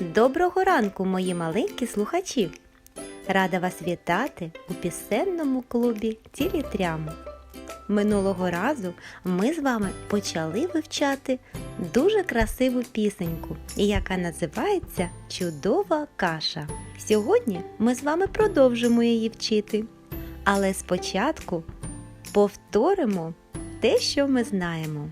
Доброго ранку, мої маленькі слухачі! Рада вас вітати у пісенному клубі Тілітрями. Минулого разу ми з вами почали вивчати дуже красиву пісеньку, яка називається Чудова каша. Сьогодні ми з вами продовжимо її вчити. Але спочатку повторимо те, що ми знаємо.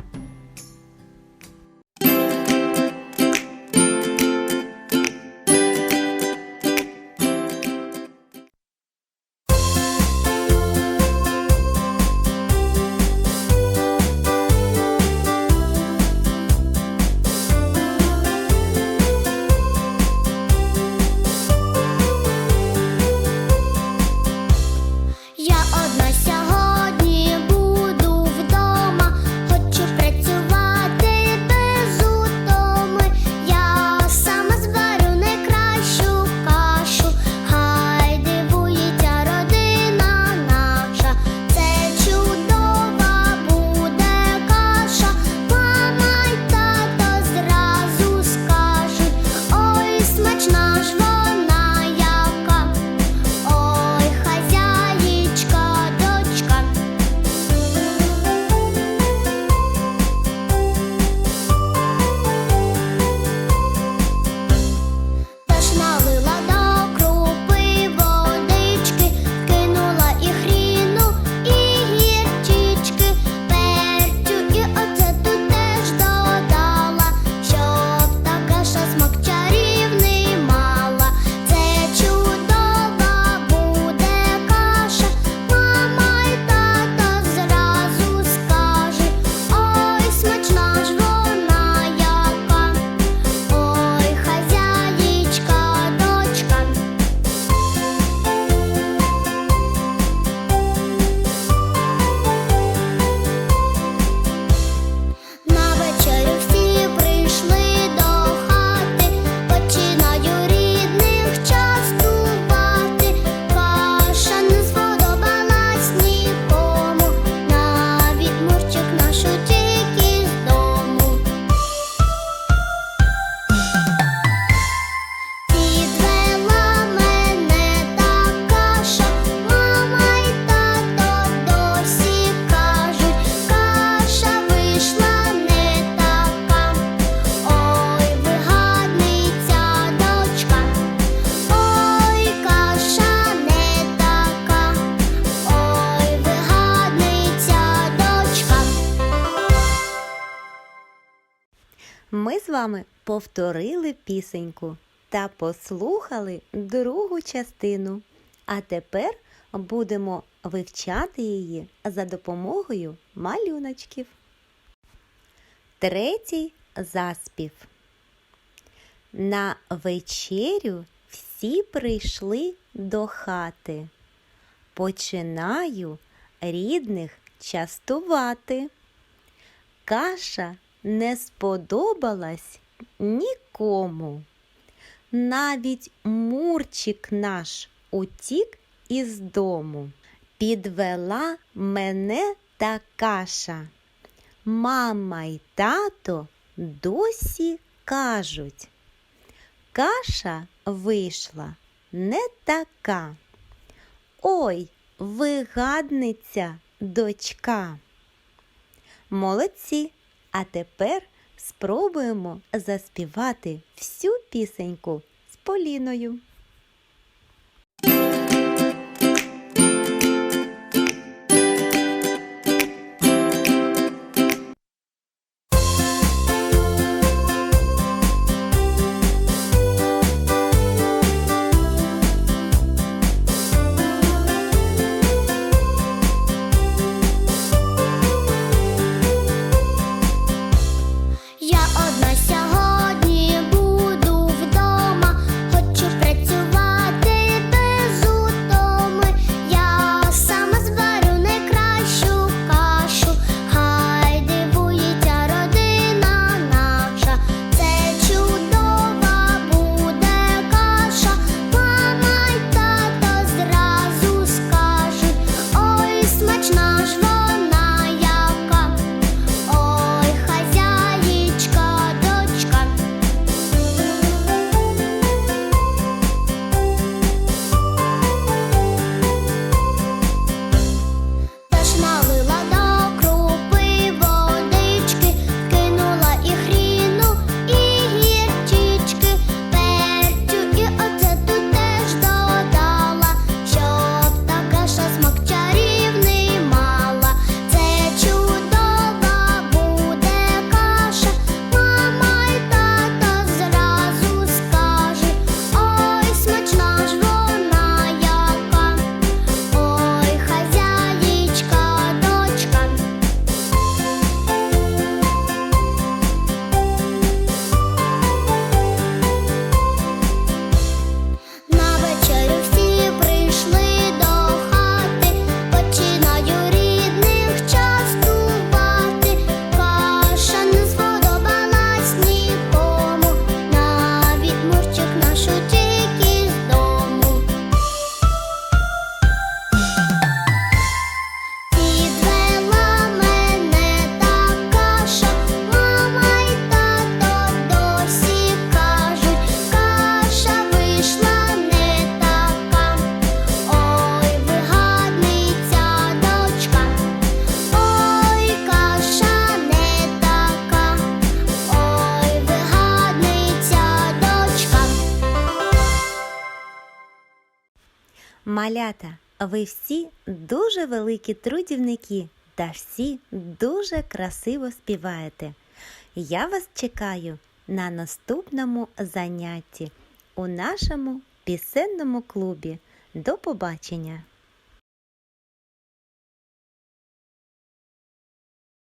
Ми з вами повторили пісеньку та послухали другу частину. А тепер будемо вивчати її за допомогою малюночків. Третій заспів. На вечерю всі прийшли до хати. Починаю рідних частувати. Каша не сподобалась нікому. Навіть Мурчик наш утік із дому. Підвела мене та каша. Мама й тато досі кажуть. Каша вийшла не така. Ой, вигадниця, дочка. Молодці! А тепер спробуємо заспівати всю пісеньку з Поліною. Малята, ви всі дуже великі трудівники та всі дуже красиво співаєте. Я вас чекаю на наступному занятті у нашому пісенному клубі. До побачення!